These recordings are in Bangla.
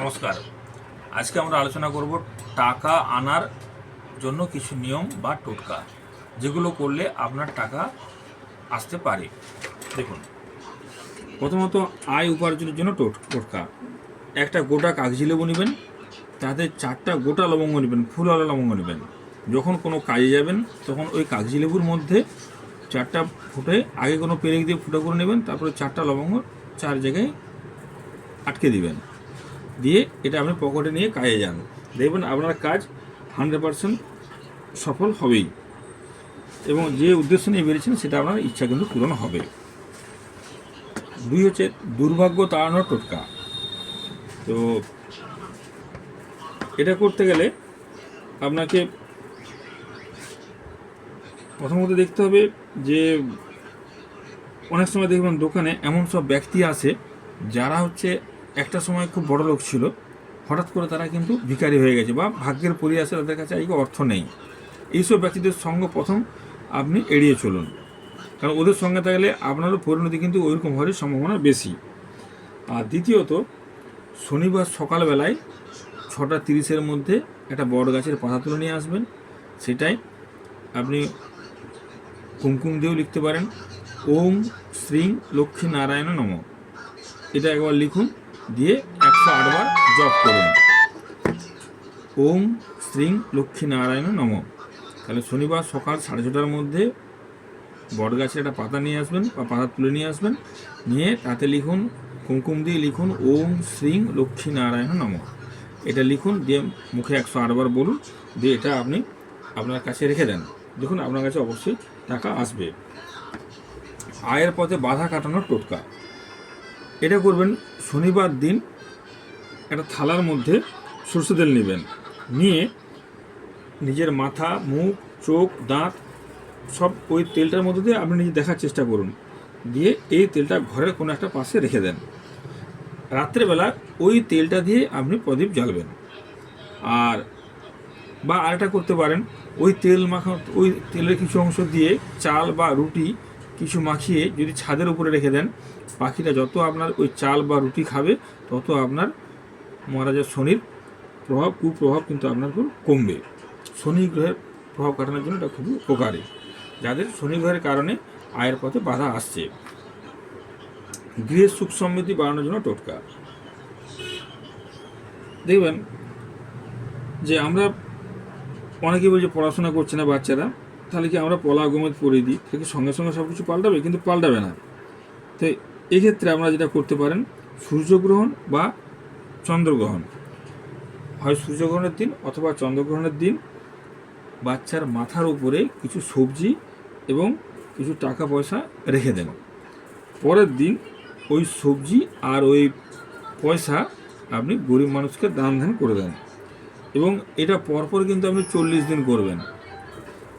নমস্কার। আজকে আমরা আলোচনা করব টাকা আনার জন্য কিছু নিয়ম বা টোটকা, যেগুলো করলে আপনার টাকা আসতে পারে। দেখুন, প্রথমত আয় উপার্জনের জন্য টোট- টোটকা। একটা গোটা কাগজি লেবু নেবেন, তাতে চারটা গোটা লবঙ্গ নেবেন ফুলওয়ালা লবঙ্গ নেবেন। যখন কোনো কাজে যাবেন, তখন ওই কাগজি লেবুর মধ্যে চারটা ফুটে আগে কোনো পেরেক দিয়ে ফুটো করে নেবেন, তারপরে চারটা লবঙ্গ চার জায়গায় আটকে দিবেন। দিয়ে এটা আপনি পকেটে নিয়ে কাজে যান দেখবেন আপনার কাজ হান্ড্রেড পারসেন্ট সফল হবেই। এবং যে উদ্দেশ্য নিয়ে বেরিয়েছেন সেটা আপনার ইচ্ছা কিন্তু পূরণ হবে। দুই হচ্ছে দুর্ভাগ্য তাড়ানোর টোটকা। তো এটা করতে গেলে আপনাকে প্রথমত দেখতে হবে যে অনেক সময় দেখবেন দোকানে এমন সব ব্যক্তি আছে যারা হচ্ছে একটা সময় খুব বড় লোক ছিল, হঠাৎ করে তারা কিন্তু ভিখারি হয়ে গেছে বা ভাগ্যের পরিয়াসে তাদের কাছে আজকে অর্থ নেই। এইসব ব্যক্তিদের সঙ্গ প্রথম আপনি এড়িয়ে চলুন। কারণ ওদের সঙ্গে থাকলে আপনারও পরিণতি কিন্তু ওইরকম হওয়ার সম্ভাবনা বেশি। আর দ্বিতীয়ত, শনিবার সকালবেলায় ছটা তিরিশের মধ্যে একটা বড় গাছের পাতা তুলে নিয়ে আসবেন। সেটাই আপনি কুমকুম দিয়েও লিখতে পারেন, ওম শ্রী লক্ষ্মী নারায়ণ নম। এটা একবার লিখুন। দিয়ে একশো আটবার জপ করুন। ওম শ্রী লক্ষ্মী নারায়ণ নম। তাহলে শনিবার সকাল সাড়ে ছটার মধ্যে বট গাছের একটা পাতা নিয়ে আসবেন বা পাতা তুলে নিয়ে আসবেন। নিয়ে তাতে লিখুন, কুমকুম দিয়ে লিখুন, ওম শ্রী লক্ষ্মী নারায়ণ নম। এটা লিখুন, দিয়ে মুখে একশো আটবার বলুন, দিয়ে এটা আপনি আপনার কাছে রেখে দেন। দেখুন, আপনার কাছে অবশ্যই টাকা আসবে। আয়ের পথে বাধা কাটানোর টোটকা। এটা করবেন শনিবার দিন একটা থালার মধ্যে সরষে তেল নেবেন। নিয়ে নিজের মাথা, মুখ, চোখ, দাঁত সব ওই তেলটার মধ্যে দিয়ে আপনি নিজে দেখার চেষ্টা করুন। দিয়ে এই তেলটা ঘরের কোনো একটা পাশে রেখে দেন। রাত্রেবেলা ওই তেলটা দিয়ে আপনি প্রদীপ জ্বালবেন। আর বা আরেকটা করতে পারেন, ওই তেল মাখা, ওই তেলের কিছু অংশ দিয়ে চাল বা রুটি কিছু মাখিয়ে যদি ছাদের উপরে রেখে দেন পাখিটা যত আপনার ওই চাল বা রুটি খাবে, তত আপনার মহারাজা শনির প্রভাব, কুপ্রভাব কিন্তু আপনার উপর কমবে। শনি গ্রহের প্রভাব কাটানোর জন্য এটা খুবই উপকারী। যাদের শনি গ্রহের কারণে আয়ের পথে বাধা আসছে। গৃহের সুখ সমৃদ্ধি বাড়ানোর জন্য টোটকা। দেখবেন যে আমরা অনেকেই বলছে পড়াশোনা করছে না বাচ্চারা, তাহলে কি আমরা পলা গোমেদ পড়ে দিই সঙ্গে সঙ্গে সব কিছু পাল্টাবে? কিন্তু পাল্টাবে না। তো এক্ষেত্রে আমরা যেটা করতে পারেন, সূর্যগ্রহণ বা চন্দ্রগ্রহণ। হয় সূর্যগ্রহণের দিন অথবা চন্দ্রগ্রহণের দিন বাচ্চার মাথার উপরে কিছু সবজি এবং কিছু টাকা পয়সা রেখে দেন। পরের দিন ওই সবজি আর ওই পয়সা আপনি গরিব মানুষকে দান ধ্যান করে দেন এবং এটা পরপর কিন্তু আপনি চল্লিশ দিন করবেন।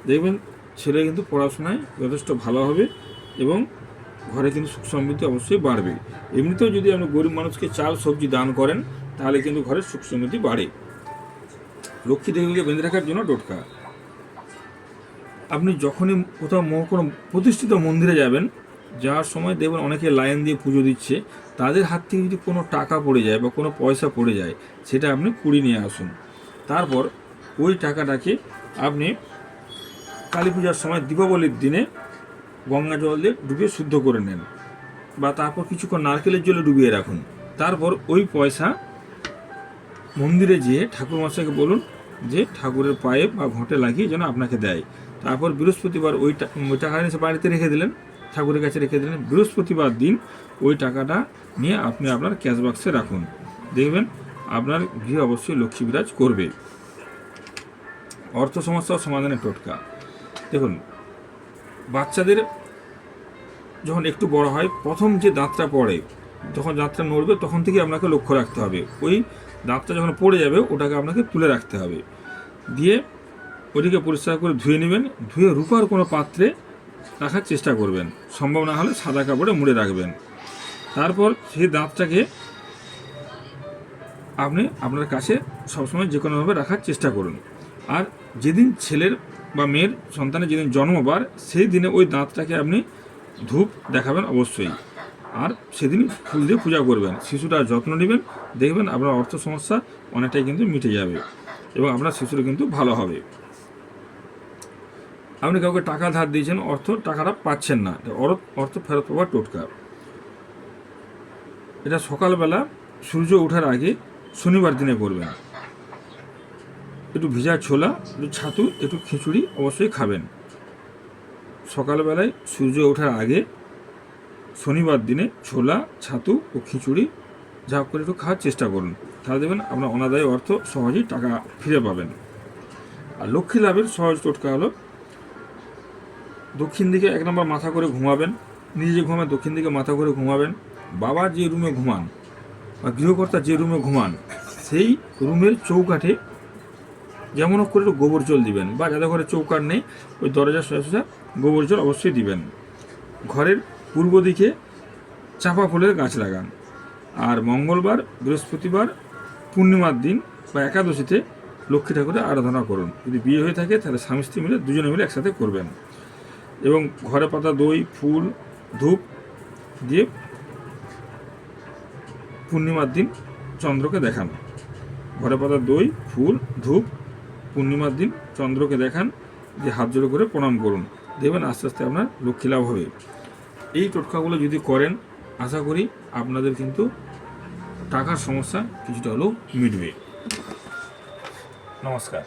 দেখবেন ছেলে কিন্তু পড়াশোনায় যথেষ্ট ভালো হবে এবং ঘরে কিন্তু সুখ সমৃদ্ধি অবশ্যই বাড়বে। এমনিতেও যদি আপনি গরিব মানুষকে চাল, সবজি দান করেন, তাহলে কিন্তু ঘরের সুখ সমৃদ্ধি বাড়ে। লক্ষ্মী দেবীকে বেঁধে রাখার জন্য টোটকা। আপনি যখনই কোথাও কোনো প্রতিষ্ঠিত মন্দিরে যাবেন, যাওয়ার সময় দেখবেন অনেকে লাইন দিয়ে পুজো দিচ্ছে। তাদের হাত থেকে যদি কোনো টাকা পড়ে যায় বা কোনো পয়সা পড়ে যায়, সেটা আপনি কুড়ি নিয়ে আসুন। তারপর ওই টাকাটাকে আপনি কালী পূজার সময় দীপাবলির দিনে গঙ্গা জল দিয়ে ডুবিয়ে শুদ্ধ করে নেন বা তারপর কিছুক্ষণ নারকেলের জলে ডুবিয়ে রাখুন। তারপর ওই পয়সা মন্দিরে যেয়ে ঠাকুর মশাইকে বলুন যে ঠাকুরের পায়ে বা ঘটে লাগিয়ে যেন আপনাকে দেয়। তারপর বৃহস্পতিবার ওই ওই টাকা নিয়ে বাড়িতে রেখে দিলেন, ঠাকুরের কাছে রেখে দিলেন। বৃহস্পতিবার দিন ওই টাকাটা নিয়ে আপনি আপনার ক্যাশ বাক্সে রাখুন। দেখবেন আপনার গৃহে অবশ্যই লক্ষ্মী বিরাজ করবে। অর্থ সমস্যা সমাধানের টোটকা। দেখুন, বাচ্চাদের যখন একটু বড় হয়, প্রথম যে দাঁতটা পড়ে, যখন দাঁতটা নড়বে তখন থেকে আপনাকে লক্ষ্য রাখতে হবে। ওই দাঁতটা যখন পড়ে যাবে, ওটাকে আপনাকে তুলে রাখতে হবে। দিয়ে ওটিকে পরিষ্কার করে ধুয়ে নেবেন। ধুয়ে রূপার কোনো পাত্রে রাখার চেষ্টা করবেন। সম্ভব না হলে সাদা কাপড়ে মুড়ে রাখবেন। তারপর সেই দাঁতটাকে আপনি আপনার কাছে সবসময় যে কোনোভাবে রাখার চেষ্টা করুন। আর যেদিন ছেলের বা মেয়ের সন্তানের যেদিন জন্মবার সেই দিনে ওই দাঁতটাকে আপনি ধূপ দেখাবেন অবশ্যই। আর সেদিন ফুল দিয়ে পূজা করবেন। শিশুটার যত্ন নেবেন, দেখবেন আপনার অর্থ সমস্যা অনেকটাই কিন্তু মিটে যাবে এবং আপনার শিশুর কিন্তু ভালো হবে। আপনি কাউকে টাকা ধার দিয়েছেন, অর্থ টাকাটা পাচ্ছেন না। অর্থ ফেরত পাওয়ার টোটকা। এটা সকালবেলা সূর্য ওঠার আগে শনিবার দিনে করবেন। একটু ভিজা ছোলা, একটু ছাতু, একটু খিচুড়ি অবশ্যই খাবেন। সকালবেলায় সূর্য ওঠার আগে শনিবার দিনে ছোলা, ছাতু ও খিচুড়ি যা করে একটু খাওয়ার চেষ্টা করুন। তাহলে দেখবেন আপনার অনাদায়ী অর্থ সহজেই টাকা ফিরে পাবেন। আর লক্ষ্মী লাভের সহজ টোটকা হলো, দক্ষিণ দিকে এক নম্বর মাথা করে ঘুমাবেন, নিজে যে ঘুমাবেন, দক্ষিণ দিকে মাথা করে ঘুমাবেন, বাবা যে রুমে ঘুমান বা গৃহকর্তা যে রুমে ঘুমান, সেই রুমের চৌকাঠে যেমন করে একটু গোবর জল দিবেন বা যাদের ঘরে চৌকাঠ নেই, ওই দরজা সোজা সোজা গোবর জল অবশ্যই দিবেন। ঘরের পূর্ব দিকে চাপা ফুলের গাছ লাগান। আর মঙ্গলবার, বৃহস্পতিবার, পূর্ণিমার দিন বা একাদশীতে লক্ষ্মী ঠাকুরের আরাধনা করুন। যদি বিয়ে হয়ে থাকে, তাহলে স্বামী স্ত্রী মিলে দুজনে মিলে একসাথে করবেন। এবং ঘরে পাতা, দই, ফুল, ধূপ দিয়ে পূর্ণিমার দিন চন্দ্রকে দেখান। ঘরে পাতা, দই, ফুল, ধূপ, পূর্ণিমার দিন চন্দ্রকে দেখান যে হাত জোড়ো করে প্রণাম করুন। দেখবেন আস্তে আস্তে আপনার লক্ষ্মী লাভ হবে। এই টোটকাগুলো যদি করেন, আশা করি আপনাদের কিন্তু টাকার সমস্যা কিছুটা হলেও মিটবে। নমস্কার।